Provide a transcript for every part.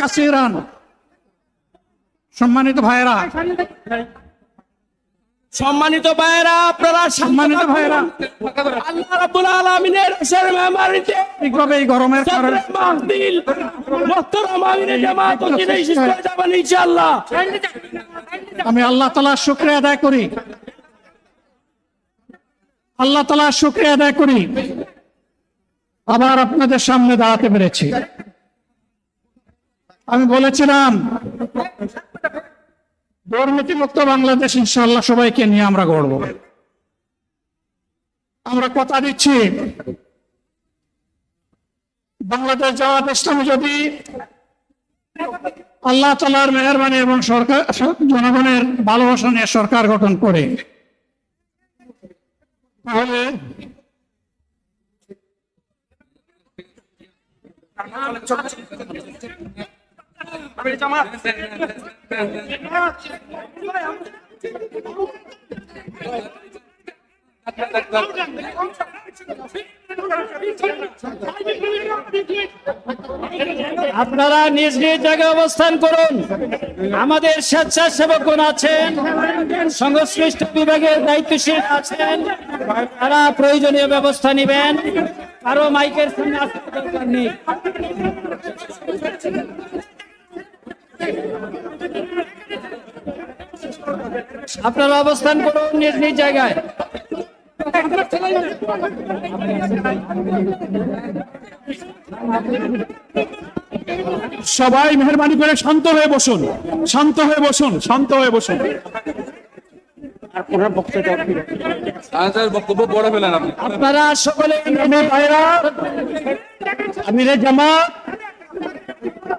কাসিরান। সম্মানিত ভাইরা সম্মানিত ভাইয়েরা আপনারা সম্মানিত ভাইরা আল্লাহ রাব্বুল আলামিনের আশার মেহমানিতে ঠিকভাবে এই গরমের কারণে মাহফিল মুহতারাম আমিনে জামাত ও কিনে যাবেন ইনশাআল্লাহ। আমি আল্লাহ তালার শুক্রিয়া আদায় করি। আল্লাহ তালার শুক্রিয়া আদায় করি। আবার আপনাদের সামনে দাঁড়াতে পেরেছি। আমি বলেছিলাম, দুর্নীতিমুক্ত বাংলাদেশ ইনশাল্লাহ সবাইকে নিয়ে আমরা গড়ব। আমরা কথা দিচ্ছি, বাংলাদেশ জামাত ইসলামী যদি আল্লাহ তালার মেহরবানি এবং সরকার, জনগণের ভালোবাসা নিয়ে সরকার গঠন করে, তাহলে আপনারা নিজ নিজ জায়গায় অবস্থান করুন। আমাদের স্বেচ্ছাসেবকগণ আছেন, সংশ্লিষ্ট বিভাগের দায়িত্বশীল আছেন, তারা প্রয়োজনীয় ব্যবস্থা নেবেন। কারও মাইকের সামনে আসার দরকার নেই। আপনারা অবস্থান করুন নিজ নিজ জায়গায়। সবাই মেহরবানি করে শান্ত হয়ে বসুন শান্ত হয়ে বসুন শান্ত হয়ে বসুন। আপনারা সকলে আমিরে জামাত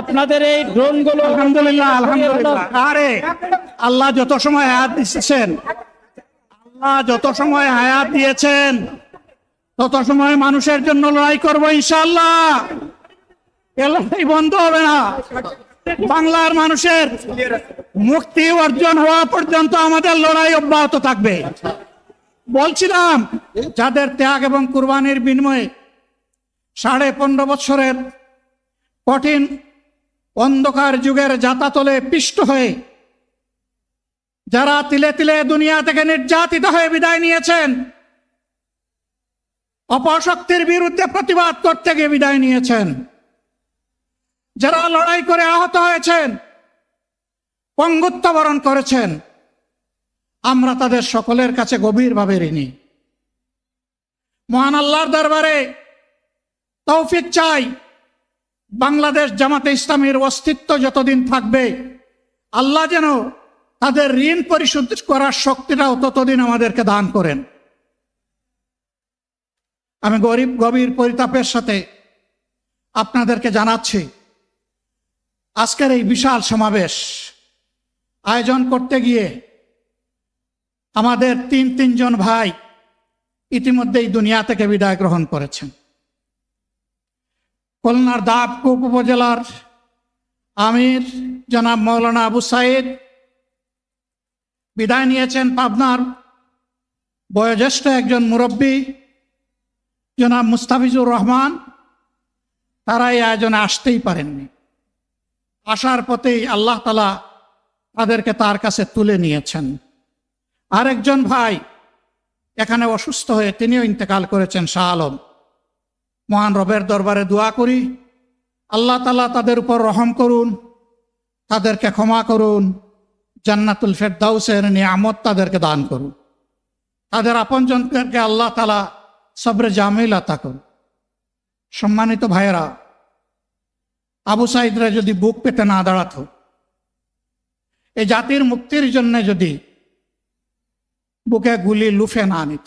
আপনাদের এই ড্রোনগুলো আলহামদুলিল্লাহ আলহামদুলিল্লাহ। আরে আল্লাহ যত সময় হায়াত দিচ্ছেন আল্লাহ যত সময় হায়াত দিয়েছেন তত সময় মানুষের জন্য লড়াই করব ইনশাল্লাহ লড়াই বন্ধ হবে না। বাংলার মানুষের মুক্তি অর্জন হওয়া পর্যন্ত আমাদের লড়াই অব্যাহত থাকবে। বলছিলাম যাদের ত্যাগ এবং কুরবানির বিনিময়ে সাড়ে পনেরো বছরের কঠিন অন্ধকার যুগের যাতাতলে পিষ্ট হয়ে যারা তিলে তিলে দুনিয়া থেকে নির্যাতিত হয়ে বিদায় নিয়েছেন, অপশক্তির বিরুদ্ধে প্রতিবাদ করতে গিয়ে বিদায় নিয়েছেন, যারা লড়াই করে আহত হয়েছেন, পঙ্গুত্ব বরণ করেছেন, আমরা তাদের সকলের কাছে গভীরভাবে ঋণী। মহান আল্লাহর দরবারে তৌফিক চাই। বাংলাদেশ জামাতে ইসলামীর অস্তিত্ব যতদিন থাকবে, আল্লাহ যেন তাদের ঋণ পরিশোধ করার শক্তিটাও ততদিন আমাদেরকে দান করেন। আমি গরিব, গভীর পরিতাপের সাথে আপনাদেরকে জানাচ্ছি, আজকের এই বিশাল সমাবেশ আয়োজন করতে গিয়ে আমাদের তিন তিনজন ভাই ইতিমধ্যেই দুনিয়া থেকে বিদায় গ্রহণ করেছেন। খুলনার দাবকুপ উপজেলার আমির জনাব মৌলানা আবু সাইদ বিদায় নিয়েছেন পাবনার বয়োজ্যেষ্ঠ একজন মুরব্বী জনাব মুস্তাফিজুর রহমান। তারা এই আয়োজনে আসতেই পারেননি। আসার পথেই আল্লাহ তালা তাদেরকে তার কাছে তুলে নিয়েছেন। আরেকজন ভাই এখানে অসুস্থ হয়ে তিনিও ইন্তেকাল করেছেন শাহ আলম। মহান রবের দরবারে দোয়া করি। আল্লাহ তালা তাদের উপর রহম করুন, তাদেরকে ক্ষমা করুন, জান্নাতুল ফেরদাউসের নিয়ামত তাদেরকে দান করুন। তাদের আপন আপনজনদেরকে আল্লাহ তালা সবরে জামিল আতা করুন। সম্মানিত ভাইয়েরা, আবু সাইদরা যদি বুক পেতে না দাঁড়াতো এই জাতির মুক্তির জন্য যদি বুকে গুলি লুফে না নিত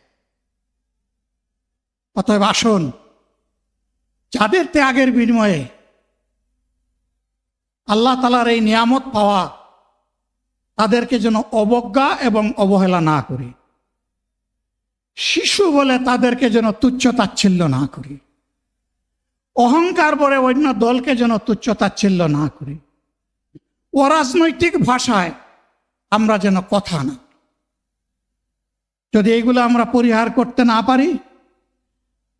অতএব আসুন, যাদের ত্যাগের বিনিময়ে আল্লাহ তালার এই নিয়ামত পাওয়া, তাদেরকে যেন অবজ্ঞা এবং অবহেলা না করি। শিশু বলে তাদেরকে যেন তুচ্ছ তাচ্ছিল্য না করি। অহংকার বলে অন্য দলকে যেন তুচ্ছ তাচ্ছিল্য না করি। অরাজনৈতিক ভাষায় আমরা যেন কথা না। যদি এগুলো আমরা পরিহার করতে না পারি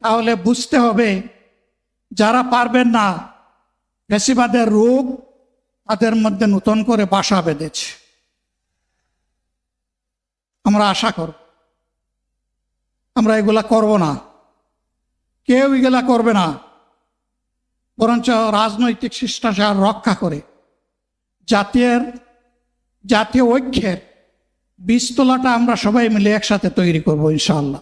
তাহলে বুঝতে হবে, যারা পারবেন না বেশিবাদের রোগ তাদের মধ্যে নতুন করে বাসা বেঁধেছে। আমরা আশা করব। আমরা এগুলা করব না। কেউ এগুলা করবে না। বরঞ্চ রাজনৈতিক শিষ্টাচার রক্ষা করে জাতীয় জাতীয় ঐক্যের বীজতলাটা আমরা সবাই মিলে একসাথে তৈরি করব, ইনশাআল্লাহ।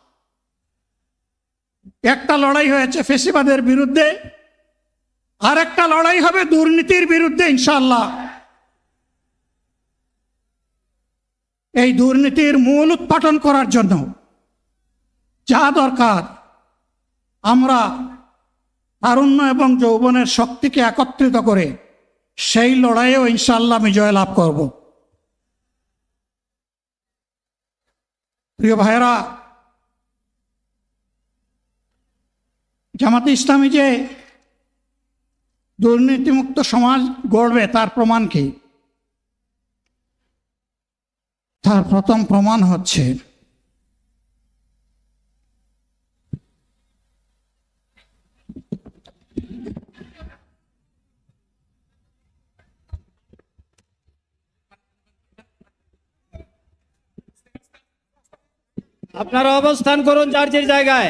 একটা লড়াই হয়েছে ফেসিবাদের বিরুদ্ধে, আর একটা লড়াই হবে দুর্নীতির বিরুদ্ধে ইনশাল্লাহ এই দুর্নীতির মূল উৎপাটন করার জন্য যা দরকার, আমরা তারুণ্য এবং যৌবনের শক্তিকে একত্রিত করে সেই লড়াইয়েও ইনশাল্লাহ আমি জয় লাভ করব। প্রিয় ভাইয়েরা জামাতে ইসলামী যে দুর্নীতিমুক্ত সমাজ গড়বে তার প্রমাণ কি? তার প্রথম প্রমাণ হচ্ছে আপনারা অবস্থান করুন যে জায়গায়।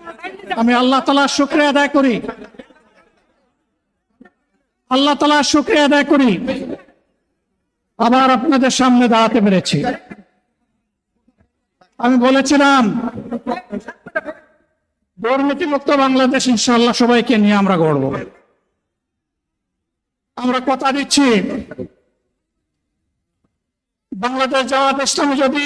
আমি আল্লাহ তালার শুক্রিয়া আদায় করি। আল্লাহ তালার শুক্রিয়া আদায় করি। আবার আপনাদের সামনে দাঁড়াতে পেরেছি। আমি বলেছিলাম, দুর্নীতিমুক্ত বাংলাদেশ ইনশাল্লাহ সবাইকে নিয়ে আমরা গড়ব। আমরা কথা দিচ্ছি, বাংলাদেশ জামাত ইসলামী যদি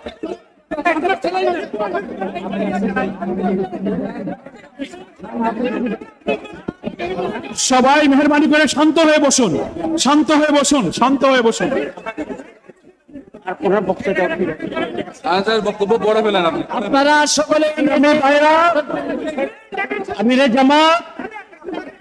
সবাই মেহরবানি করে শান্ত হয়ে বসুন শান্ত হয়ে বসুন শান্ত হয়ে বসুন। আপনারা সকলে জামাত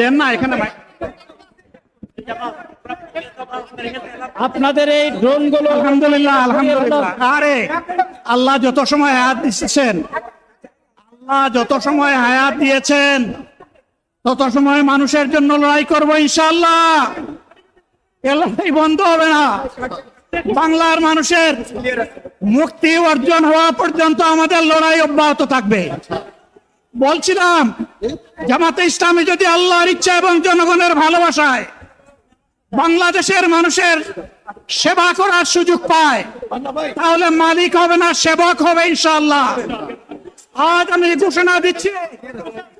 দেন না এখানে আপনাদের এই ড্রোনগুলো আলহামদুলিল্লাহ আলহামদুলিল্লাহ। আরে, আল্লাহ যত সময় হায়াত দিচ্ছেন, আল্লাহ যত সময় হায়াত দিয়েছেন, তত সময় মানুষের জন্য লড়াই করব ইনশাল্লাহ লড়াই বন্ধ হবে না। বাংলার মানুষের মুক্তি অর্জন হওয়া পর্যন্ত আমাদের লড়াই অব্যাহত থাকবে। বলছিলাম, জামাতে ইসলামে যদি আল্লাহর ইচ্ছা এবং জনগণের ভালোবাসায় বাংলাদেশের মানুষের সেবা করার সুযোগ পায়, তাহলে মালিক হবে না, সেবক হবে ইনশাল্লাহ আজ আমি ঘোষণা দিচ্ছি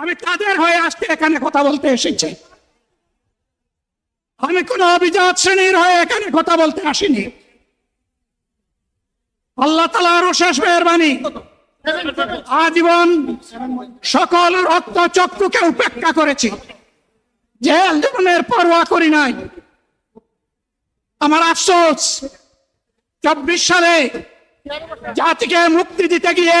আমি তাদের হয়ে আজকে এখানে কথা বলতে এসেছি। আমি কোন অভিজাত শ্রেণির হয়ে এখানে কথা বলতে আসিনি। আল্লাহ তালা আরও শেষ মেহরবানি। আজীবন সকল রক্ত চক্ষুকে উপেক্ষা করেছি। জেল জীবনের পরোয়া করি নাই। আমার আফসোস, চব্বিশ সালে জাতিকে মুক্তি দিতে গিয়ে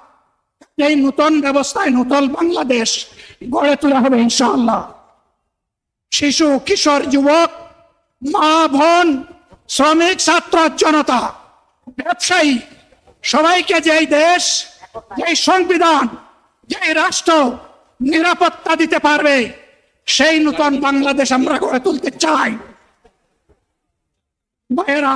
এই নতুন ব্যবস্থায় নতুন বাংলাদেশ গড়ে তোলা হবে ইনশাআল্লাহ। শিশু, কিশোর, যুবক, মা, বোন, শ্রমিক, ছাত্র, জনতা, ব্যবসায়ী, সবাইকে যেই দেশ যেই সংবিধান যেই রাষ্ট্র নিরাপত্তা দিতে পারবে, সেই নতুন বাংলাদেশ আমরা গড়ে তুলতে চাই। ভাইয়েরা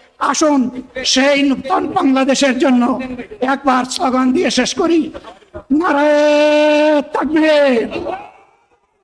আসুন সেই নূতন বাংলাদেশের জন্য একবার স্লোগান দিয়ে শেষ করি। নারায় থাকবে